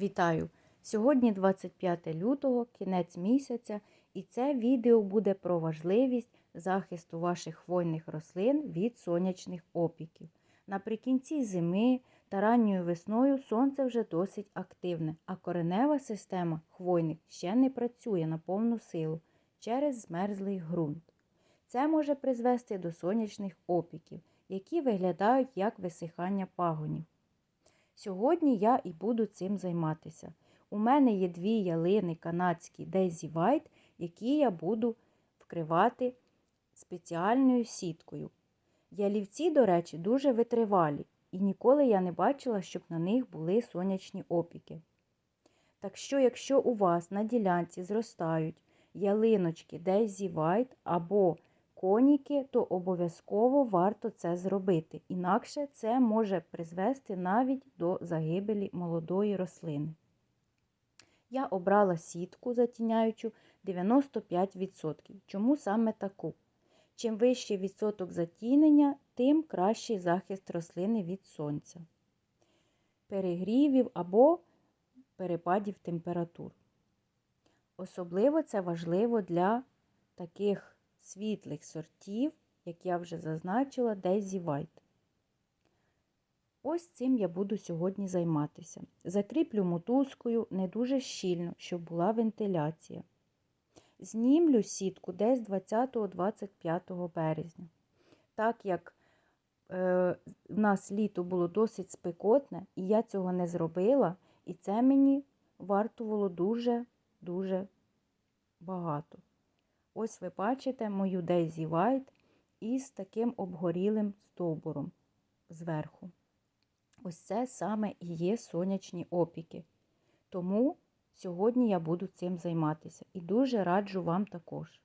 Вітаю! Сьогодні 25 лютого, кінець місяця, і це відео буде про важливість захисту ваших хвойних рослин від сонячних опіків. Наприкінці зими та ранньою весною сонце вже досить активне, а коренева система хвойних ще не працює на повну силу через змерзлий ґрунт. Це може призвести до сонячних опіків, які виглядають як висихання пагонів. Сьогодні я і буду цим займатися. У мене є дві ялини канадські Daisy White, які я буду вкривати спеціальною сіткою. Ялівці, до речі, дуже витривалі, і ніколи я не бачила, щоб на них були сонячні опіки. Так що, якщо у вас на ділянці зростають ялиночки Daisy White або коніки, то обов'язково варто це зробити. Інакше це може призвести навіть до загибелі молодої рослини. Я обрала сітку затіняючу 95%. Чому саме таку? Чим вищий відсоток затінення, тим кращий захист рослини від сонця, перегрівів або перепадів температур. Особливо це важливо для таких світлих сортів, як я вже зазначила, Daisy White. Ось цим я буду сьогодні займатися. Закріплю мотузкою не дуже щільно, щоб була вентиляція. Знімлю сітку десь 20-25 березня. Так як е, в нас літо було досить спекотне, і я цього не зробила, і це мені вартувало дуже-дуже багато. Ось ви бачите мою Daisy White із таким обгорілим стовбуром зверху. Ось це саме і є сонячні опіки. Тому сьогодні я буду цим займатися і дуже раджу вам також.